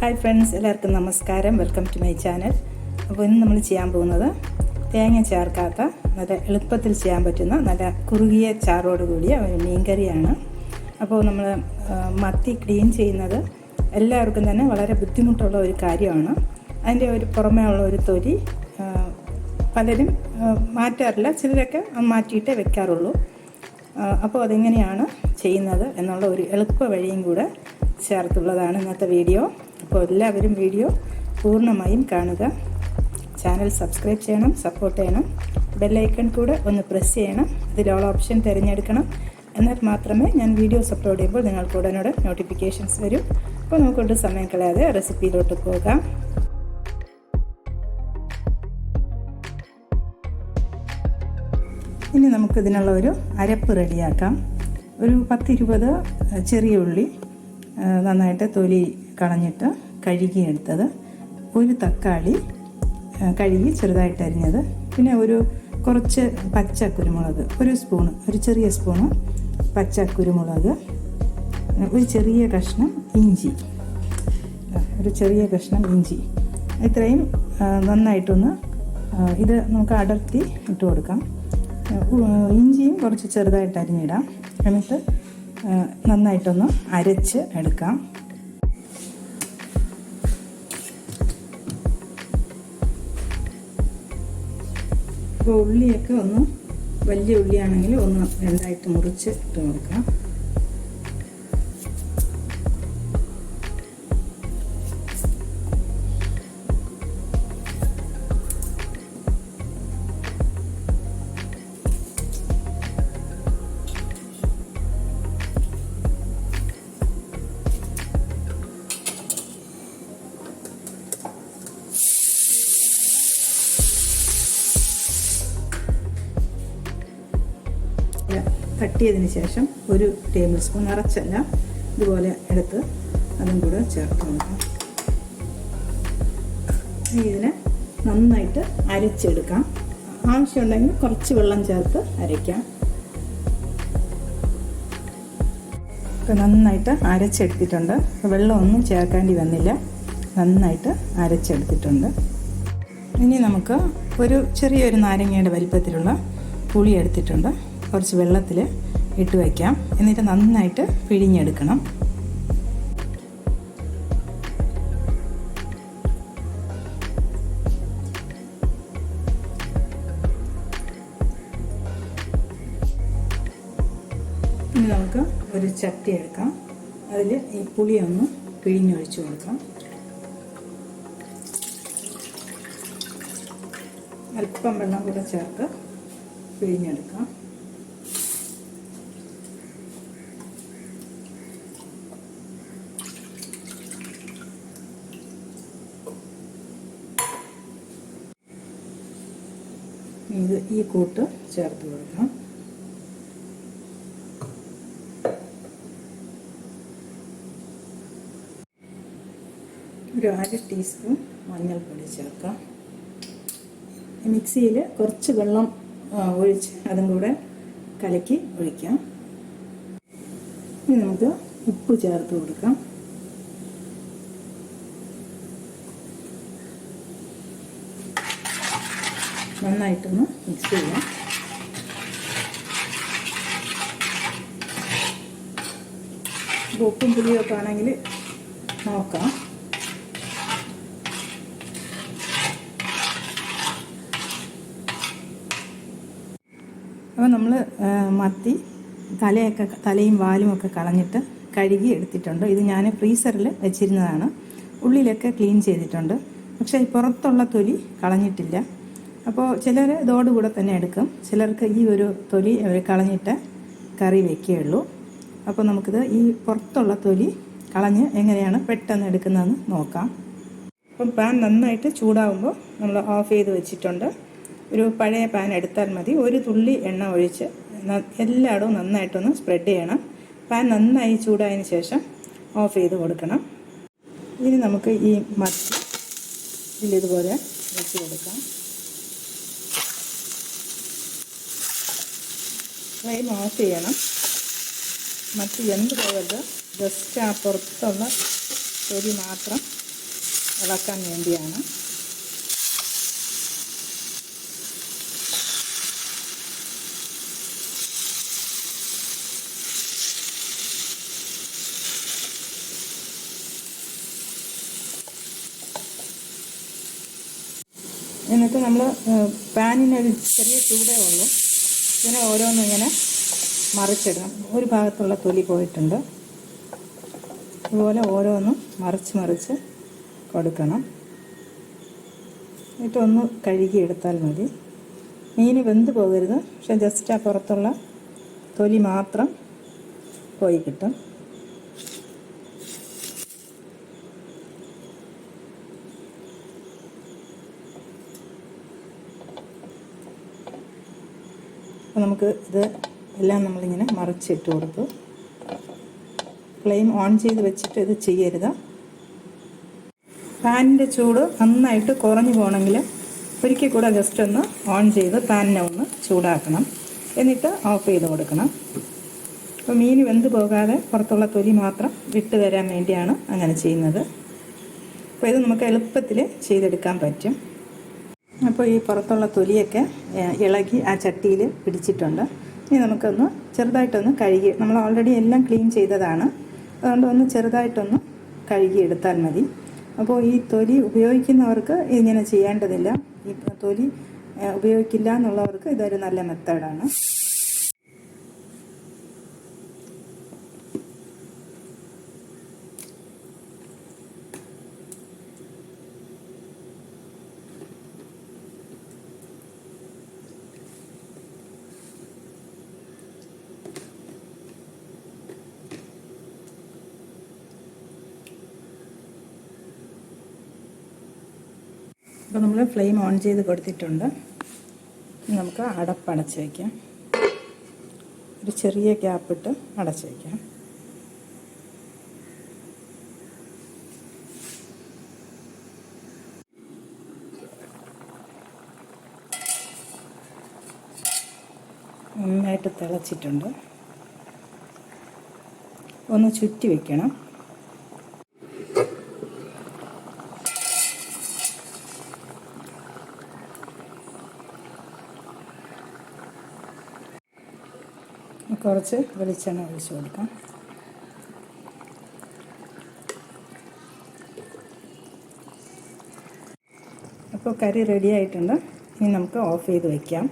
Hi friends എല്ലാവർക്കും നമസ്കാരം. Welcome to my channel അപ്പോൾ ഇന്ന് നമ്മൾ ചെയ്യാൻ പോകുന്നത് തേങ്ങ ചേർക്കാത്ത നല്ല എളുപ്പത്തിൽ ചെയ്യാൻ പറ്റുന്ന നല്ല കുറുകിയ ചാറോട് കൂടിയ ഒരു മീൻകറിയാണ് അപ്പോൾ നമ്മൾ മത്തി ക്ലീൻ ചെയ്യുന്നത് എല്ലാവർക്കും തന്നെ വളരെ ബുദ്ധിമുട്ടുള്ള ഒരു കാര്യമാണ്. അതിന്റെ ഒരു പുറമേ ഉള്ള ഒരു തൊലി പലരും മാറ്റാറില്ല. ചിലരൊക്കെ മാറ്റിയിട്ടേ വെക്കാറുള്ളൂ. അപ്പോൾ അതെങ്ങനെയാണ് ചെയ്യുന്നത് എന്നുള്ള ഒരു എളുപ്പ വഴിയും കൂടെ ചേർത്തുള്ളതാണ് ഇന്നത്തെ വീഡിയോ. അപ്പോൾ എല്ലാവരും വീഡിയോ പൂർണമായും കാണുക. ചാനൽ സബ്സ്ക്രൈബ് ചെയ്യണം സപ്പോർട്ട് ചെയ്യണം. ബെല്ലൈക്കൺ കൂടെ ഒന്ന് പ്രസ് ചെയ്യണം. ഇതിൽ ഓൾ ഓപ്ഷൻ തിരഞ്ഞെടുക്കണം. എന്നാൽ മാത്രമേ ഞാൻ വീഡിയോസ് അപ്ലോഡ് ചെയ്യുമ്പോൾ നിങ്ങൾക്ക് ഉടനോടെ നോട്ടിഫിക്കേഷൻസ് വരും. അപ്പോൾ നമുക്കൊണ്ട് സമയം കളയാതെ റെസിപ്പിയിലോട്ട് പോകാം. ഇനി നമുക്കിതിനുള്ള ഒരു അരപ്പ് റെഡിയാക്കാം. ഒരു പത്തിരുപത് ചെറിയ ഉള്ളി നന്നായിട്ട് തൊലി കളഞ്ഞിട്ട് കഴുകിയെടുത്തത് ഒരു തക്കാളി കഴുകി ചെറുതായിട്ട് അരിഞ്ഞത്. പിന്നെ ഒരു കുറച്ച് പച്ച കുരുമുളക് ഒരു സ്പൂണ് ഒരു ചെറിയ സ്പൂണ് പച്ച കുരുമുളക് ഒരു ചെറിയ കഷ്ണം ഇഞ്ചി. ഒരു ചെറിയ കഷ്ണം ഇഞ്ചി. ഇത്രയും നന്നായിട്ടൊന്ന് ഇത് നമുക്ക് അടർത്തി ഇട്ട് കൊടുക്കാം. ഇഞ്ചിയും കുറച്ച് ചെറുതായിട്ട് അരിഞ്ഞിടാം. എന്നിട്ട് നന്നായിട്ടൊന്ന് അരച്ച് എടുക്കാം. അപ്പോൾ ഉള്ളിയൊക്കെ ഒന്ന് വലിയ ഉള്ളിയാണെങ്കിൽ ഒന്ന് രണ്ടായിട്ട് മുറിച്ച് ഇട്ട് കൊടുക്കാം. തട്ടിയതിന് ശേഷം ഒരു ടേബിൾ സ്പൂൺ നിറച്ചല്ല ഇതുപോലെ എടുത്ത് അതും കൂടെ ചേർത്ത് കൊടുക്കാം. ഇതിനെ നന്നായിട്ട് അരച്ചെടുക്കാം. ആവശ്യമുണ്ടെങ്കിൽ കുറച്ച് വെള്ളം ചേർത്ത് അരയ്ക്കാം. ഇപ്പം നന്നായിട്ട് അരച്ചെടുത്തിട്ടുണ്ട്. വെള്ളമൊന്നും ചേർക്കേണ്ടി വന്നില്ല. നന്നായിട്ട് അരച്ചെടുത്തിട്ടുണ്ട്. ഇനി നമുക്ക് ഒരു ചെറിയൊരു നാരങ്ങയുടെ വലിപ്പത്തിലുള്ള പുളി എടുത്തിട്ടുണ്ട്. കുറച്ച് വെള്ളത്തിൽ ഇട്ട് വയ്ക്കാം എന്നിട്ട് നന്നായിട്ട് പിഴിഞ്ഞെടുക്കണം. ഇനി നമുക്ക് ഒരു ചട്ടി എടുക്കാം. അതിൽ ഈ പുളിയൊന്ന് പിഴിഞ്ഞൊഴിച്ച് കൊടുക്കാം. അല്പം വെള്ളം കൂടെ ചേർത്ത് പിഴിഞ്ഞെടുക്കാം. ഈ കൂട്ട് ചേർത്ത് കൊടുക്കാം. ഒരു അര ടീസ്പൂൺ മഞ്ഞൾപ്പൊടി ചേർക്കാം. മിക്സിയിൽ കുറച്ച് വെള്ളം ഒഴിച്ച് അതും കൂടെ കലക്കി ഒഴിക്കാം. ഇനി നമുക്ക് ഉപ്പ് ചേർത്ത് കൊടുക്കാം. നന്നായിട്ടൊന്ന് മിക്സ് ചെയ്യാം. ഉപ്പും പുളിയൊക്കെ ആണെങ്കിൽ നോക്കാം. അപ്പോൾ നമ്മൾ മത്തി തലയൊക്കെ തലയും വാലും ഒക്കെ കളഞ്ഞിട്ട് കഴുകി എടുത്തിട്ടുണ്ട്. ഇത് ഞാൻ ഫ്രീസറിൽ വെച്ചിരുന്നതാണ്. ഉള്ളിലൊക്കെ ക്ലീൻ ചെയ്തിട്ടുണ്ട്. പക്ഷേ പുറത്തുള്ള തൊലി കളഞ്ഞിട്ടില്ല. അപ്പോൾ ചിലർ ഇതോടുകൂടെ തന്നെ എടുക്കും. ചിലർക്ക് ഈ ഒരു തൊലി അവർ കളഞ്ഞിട്ട് കറി വെക്കുകയുള്ളൂ. അപ്പോൾ നമുക്കിത് ഈ പുറത്തുള്ള തൊലി കളഞ്ഞ് എങ്ങനെയാണ് പെട്ടെന്ന് എടുക്കുന്നതെന്ന് നോക്കാം. അപ്പം പാൻ നന്നായിട്ട് ചൂടാവുമ്പോൾ നമ്മൾ ഓഫ് ചെയ്ത് വെച്ചിട്ടുണ്ട്. ഒരു പഴയ പാൻ എടുത്താൽ മതി. ഒരു തുള്ളി എണ്ണ ഒഴിച്ച് എല്ലായിടവും നന്നായിട്ടൊന്ന് സ്പ്രെഡ് ചെയ്യണം. പാൻ നന്നായി ചൂടായതിന് ശേഷം ഓഫ് ചെയ്ത് കൊടുക്കണം. ഇനി നമുക്ക് ഈ മത്തി ഇതിലിതുപോലെ വെച്ച് കൊടുക്കാം. ഫ്ലെയിം ഓഫ് ചെയ്യണം. മറ്റ് എന്ത് പോകരുത്. ജസ്റ്റ് ആ പുറത്തുള്ള തൊലി മാത്രം ഇളക്കാൻ വേണ്ടിയാണ്. എന്നിട്ട് നമ്മൾ പാനിനൊരു ചെറിയ ചൂടേ ഉള്ളൂ. ഇങ്ങനെ മറിച്ചിടണം. ഒരു ഭാഗത്തുള്ള തൊലി പോയിട്ടുണ്ട്. അതുപോലെ ഓരോന്നും മറിച്ച് മറിച്ച് കൊടുക്കണം. എന്നിട്ടൊന്ന് കഴുകി എടുത്താൽ മതി. മീൻ വെന്ത് പോകരുത്. പക്ഷെ ജസ്റ്റ് ആ പുറത്തുള്ള തൊലി മാത്രം പോയി കിട്ടും. അപ്പോൾ നമുക്ക് ഇത് എല്ലാം നമ്മളിങ്ങനെ മറിച്ചിട്ട് കൊടുത്തു. ഫ്ലെയിം ഓൺ ചെയ്ത് വെച്ചിട്ട് ഇത് ചെയ്യരുത്. പാനിന്റെ ചൂട് നന്നായിട്ട് കുറഞ്ഞു പോകണമെങ്കിൽ ഒരിക്കൽ കൂടെ ജസ്റ്റ് ഒന്ന് ഓൺ ചെയ്ത് പാനിനെ ഒന്ന് ചൂടാക്കണം. എന്നിട്ട് ഓഫ് ചെയ്ത് കൊടുക്കണം. അപ്പോൾ മീൻ വെന്ത് പോകാതെ പുറത്തുള്ള തൊലി മാത്രം വിട്ട് വരാൻ വേണ്ടിയാണ് അങ്ങനെ ചെയ്യുന്നത്. അപ്പോൾ ഇത് നമുക്ക് എളുപ്പത്തിൽ ചെയ്തെടുക്കാൻ പറ്റും. അപ്പോൾ ഈ പുറത്തുള്ള തൊലിയൊക്കെ ഇളകി ആ ചട്ടിയിൽ പിടിച്ചിട്ടുണ്ട്. ഇനി നമുക്കൊന്ന് ചെറുതായിട്ടൊന്ന് കഴുകി നമ്മൾ ഓൾറെഡി എല്ലാം ക്ലീൻ ചെയ്തതാണ്. അതുകൊണ്ട് ഒന്ന് ചെറുതായിട്ടൊന്ന് കഴുകി എടുത്താൽ മതി. അപ്പോൾ ഈ തൊലി ഉപയോഗിക്കുന്നവർക്ക് ഇങ്ങനെ ചെയ്യേണ്ടതില്ല. ഈ തൊലി ഉപയോഗിക്കില്ല എന്നുള്ളവർക്ക് ഇതൊരു നല്ല മെത്തേഡാണ് അപ്പോൾ നമ്മൾ ഫ്ലെയിം ഓൺ ചെയ്ത് കൊടുത്തിട്ടുണ്ട്. നമുക്ക് അടപ്പടച്ച് വയ്ക്കാം ഒരു ചെറിയ ഗ്യാപ്പിട്ട് അടച്ച് വയ്ക്കാം നന്നായിട്ട് തിളച്ചിട്ടുണ്ട്. ഒന്ന് ചുറ്റി വെക്കണം. കുറച്ച് വെളിച്ചെണ്ണ ഒഴിച്ചു കൊടുക്കാം. അപ്പോൾ കറി റെഡി ആയിട്ടുണ്ട്. ഇനി നമുക്ക് ഓഫ് ചെയ്ത് വയ്ക്കാം